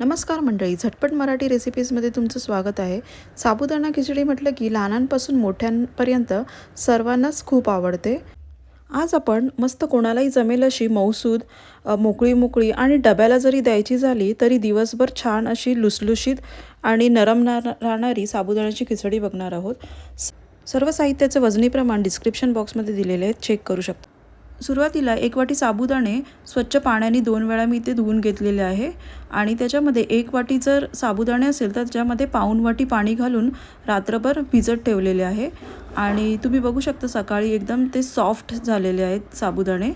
नमस्कार मंडळी झटपट मराठी रेसिपीजमध्ये तुमचं स्वागत आहे. साबुदाणा खिचडी म्हटलं की लहानांपासून मोठ्यांपर्यंत सर्वांनाच खूप आवडते. आज आपण मस्त कोणालाही जमेल अशी मऊसूद मोकळी मोकळी आणि डब्याला जरी द्यायची झाली तरी दिवसभर छान अशी लुसलुशीत आणि नरम राहणारी साबुदाण्याची खिचडी बघणार आहोत. स- सर्व साहित्याचं वजनी प्रमाण डिस्क्रिप्शन बॉक्समध्ये दिलेले आहेत. चेक करू शकता. सुरुवातीला एक वाटी साबुदाणे स्वच्छ पाण्याने दोन वेळा मी ते धुवून घेतलेले आहे. आणि त्याच्यामध्ये एक वाटी जर साबुदाणे असेल तर त्याच्यामध्ये पाऊण वाटी पाणी घालून रात्रभर भिजत ठेवलेले आहे. आणि तुम्ही बघू शकता सकाळी एकदम ते सॉफ्ट झालेले आहेत साबुदाणे.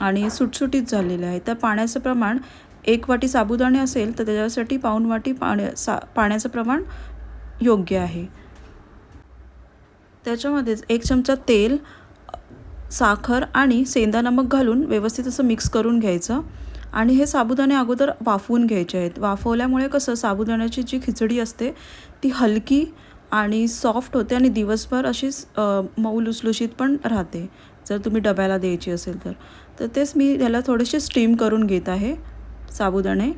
आणि सुटसुटीत झालेले आहेत तर पाण्याचं प्रमाण एक वाटी साबुदाणे असेल तर त्याच्यासाठी पाऊण वाटी पाण्या सा पाण्याचं प्रमाण योग्य आहे. त्याच्यामध्येच एक चमचा तेल साखर आणि सेंदा नमक घालून व्यवस्थित असं मिक्स करून घ्यायचं. आणि हे साबुदाणे अगोदर वाफवून घ्यायचे आहेत. वाफवल्यामुळे कसं साबुदाण्याची जी खिचडी असते ती हलकी आणि सॉफ्ट होते आणि दिवसभर अशीच मऊ लुसलुशीत पण राहते. जर तुम्ही डब्याला द्यायची असेल तर. तर तेच मी त्याला थोडेसे स्टीम करून घेत आहे साबुदाणे.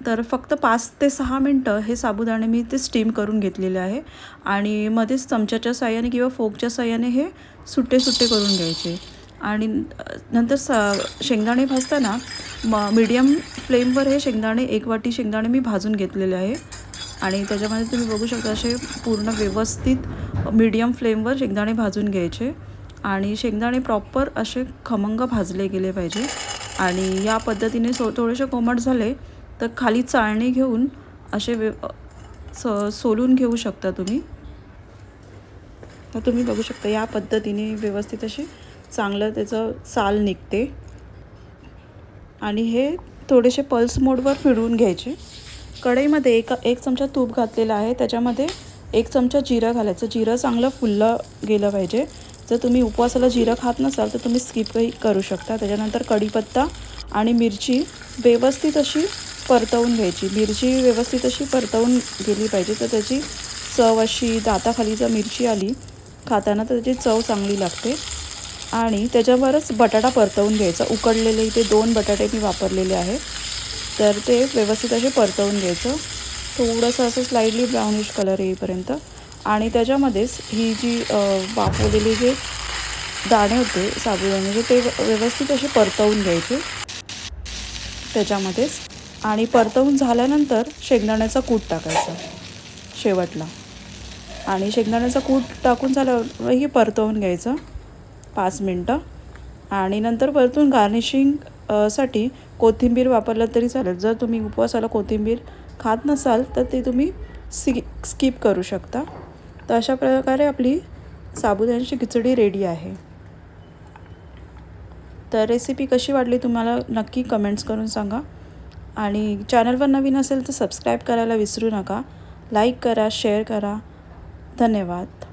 तर फक्त पाच ते सहा मिनटं हे साबुदाणे मी ते स्टीम करून घेतलेले आहे. आणि मध्येच चमच्याच्या साह्याने किंवा फोकच्या साह्याने हे सुट्टे सुट्टे करून घ्यायचे. आणि नंतर सा शेंगदाणे भाजताना म मीडियम फ्लेमवर हे शेंगदाणे एक वाटी शेंगदाणे मी भाजून घेतलेले आहे. आणि त्याच्यामध्ये तुम्ही बघू शकता असे पूर्ण व्यवस्थित मीडियम फ्लेमवर शेंगदाणे भाजून घ्यायचे. आणि शेंगदाणे प्रॉपर असे खमंग भाजले गेले पाहिजे. आणि या पद्धतीने सो थोडेसे कोमट झाले तर खाली चाळणी घेऊन असे व्य स सोलून घेऊ शकता तुम्ही. तर तुम्ही बघू शकता या पद्धतीने व्यवस्थित अशी चांगलं त्याचं साल निघते. आणि हे थोडेसे पल्स मोडवर फिरवून घ्यायचे. कढईमध्ये एका एक चमचा तूप घातलेला आहे. त्याच्यामध्ये एक चमचा जिरं घालायचं. जिरं चांगलं फुललं गेलं पाहिजे. जर तुम्ही उपवासाला जिरं खात नसाल तर तुम्ही स्किपही करू शकता. त्याच्यानंतर कढीपत्ता आणि मिरची. व्यवस्थित अशी परतवून घ्यायची. मिरची व्यवस्थित अशी परतवून गेली पाहिजे. तर त्याची चव अशी दाताखाली जर मिरची आली खाताना तर त्याची चव चांगली लागते. आणि त्याच्यावरच बटाटा परतवून घ्यायचा. उकडलेले इथे दोन बटाटे मी वापरलेले आहेत. तर ते व्यवस्थित असे परतवून घ्यायचं. थोडंसं असं स्लाइडली ब्राउनिश कलर येईपर्यंत. आणि त्याच्यामध्येच ही जी अ, जे दाणे होते साबुदाण्याचे म्हणजे ते व्यवस्थित असे परतवून घ्यायचे. त्याच्यामध्येच आणि परतवून झाल्यानंतर शेंगदाण्याचा कूट टाकायचा शेवटला. आणि शेंगदाण्याचा कूट टाकून झाल्यावर हे परतवून घ्यायचं पाच मिनटं. आणि नंतर परतून गार्निशिंगसाठी कोथिंबीर वापरलं तरी चालेल. जर तुम्ही उपवासाला कोथिंबीर खात नसाल तर ते तुम्ही सी स्किप करू शकता. तर अशा प्रकारे आपली साबुदाण्याची खिचडी रेडी आहे. तर रेसिपी कशी वाटली तुम्हाला नक्की कमेंट्स करून सांगा. आणि चॅनलवर नवीन असेल तर सबस्क्राईब करायला विसरू नका. लाईक करा शेअर करा. धन्यवाद.